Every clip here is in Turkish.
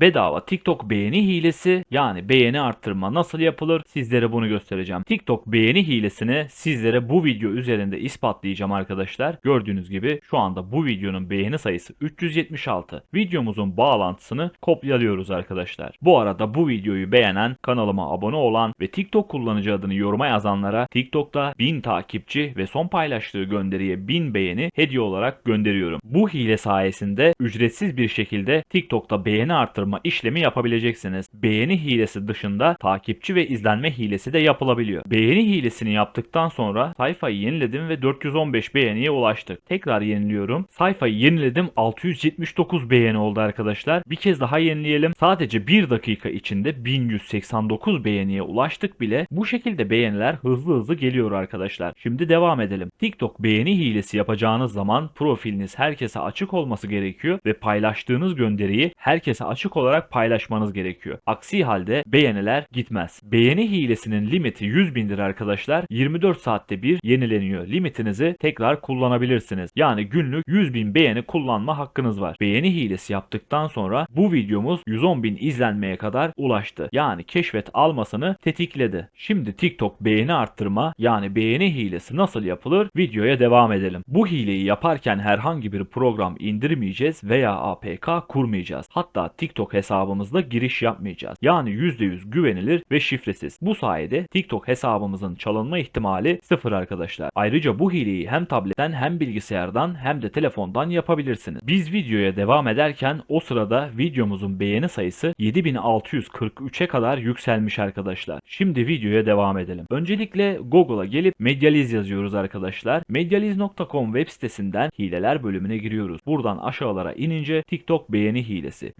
bedava TikTok beğeni hilesi yani beğeni arttırma nasıl yapılır sizlere bunu göstereceğim. TikTok beğeni hilesini sizlere bu video üzerinde ispatlayacağım arkadaşlar. Gördüğünüz gibi şu anda bu videonun beğeni sayısı 376. Videomuzun bağlantısını kopyalıyoruz arkadaşlar. Bu arada bu videoyu beğenen, kanalıma abone olan ve TikTok kullanıcı adını yoruma yazanlara TikTok'ta 1000 takipçi ve son paylaştığı gönderiye 1000 beğeni hediye olarak gönderiyorum. Bu hile sayesinde ücretsiz bir şekilde TikTok'ta beğeni arttırma işlemi yapabileceksiniz. Beğeni hilesi dışında takipçi ve izlenme hilesi de yapılabiliyor. Beğeni hilesini yaptıktan sonra sayfayı yeniledim ve 415 beğeniye ulaştık. Tekrar yeniliyorum. Sayfayı yeniledim 679 beğeni oldu arkadaşlar. Bir kez daha yenileyelim. Sadece 1 dakika içinde 1189 beğeniye ulaştık bile. Bu şekilde beğeniler hızlı hızlı geliyor arkadaşlar. Şimdi devam edelim. TikTok beğeni hilesi yapacağınız zaman profiliniz herkese açık olması gerekiyor ve paylaştığınız gönderiyi herkese açık olarak paylaşmanız gerekiyor. Aksi halde beğeniler gitmez. Beğeni hilesinin limiti 100 bindir arkadaşlar. 24 saatte bir yenileniyor. Limitinizi tekrar kullanabilirsiniz. Yani günlük 100 bin beğeni kullanma hakkınız var. Beğeni hilesi yaptıktan sonra bu videomuz 110 bin izlenmeye kadar ulaştı. Yani keşfet almasını tetikledi. Şimdi TikTok beğeni arttırma yani beğeni hilesi nasıl yapılır videoya devam edelim. Bu hileyi yaparken herhangi bir program indirmeyeceğiz veya APK kurmayacağız. Hatta TikTok hesabımızda giriş yapmayacağız. Yani %100 güvenilir ve şifresiz. Bu sayede TikTok hesabımızın çalınma ihtimali sıfır arkadaşlar. Ayrıca bu hileyi hem tabletten hem bilgisayardan hem de telefondan yapabilirsiniz. Biz videoya devam ederken o sırada videomuzun beğeni sayısı 7643'e kadar yükselmiş arkadaşlar. Şimdi videoya devam edelim. Öncelikle Google'a gelip Medializ yazıyoruz arkadaşlar. Medializ.com web sitesinden hileler bölümüne giriyoruz. Buradan aşağılara inince TikTok beğeni hilesi.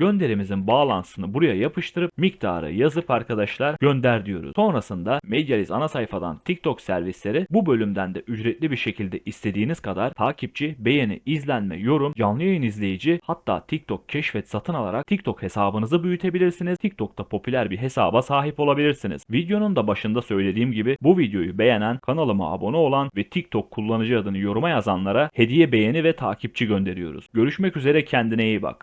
Gönderimizin bağlantısını buraya yapıştırıp miktarı yazıp arkadaşlar gönder diyoruz. Sonrasında Medializ ana sayfadan TikTok servisleri bu bölümden de ücretli bir şekilde istediğiniz kadar takipçi, beğeni, izlenme, yorum, canlı yayın izleyici hatta TikTok keşfet satın alarak TikTok hesabınızı büyütebilirsiniz. TikTok'ta popüler bir hesaba sahip olabilirsiniz. Videonun da başında söylediğim gibi bu videoyu beğenen, kanalıma abone olan ve TikTok kullanıcı adını yoruma yazanlara hediye beğeni ve takipçi gönderiyoruz. Görüşmek üzere kendine iyi bak.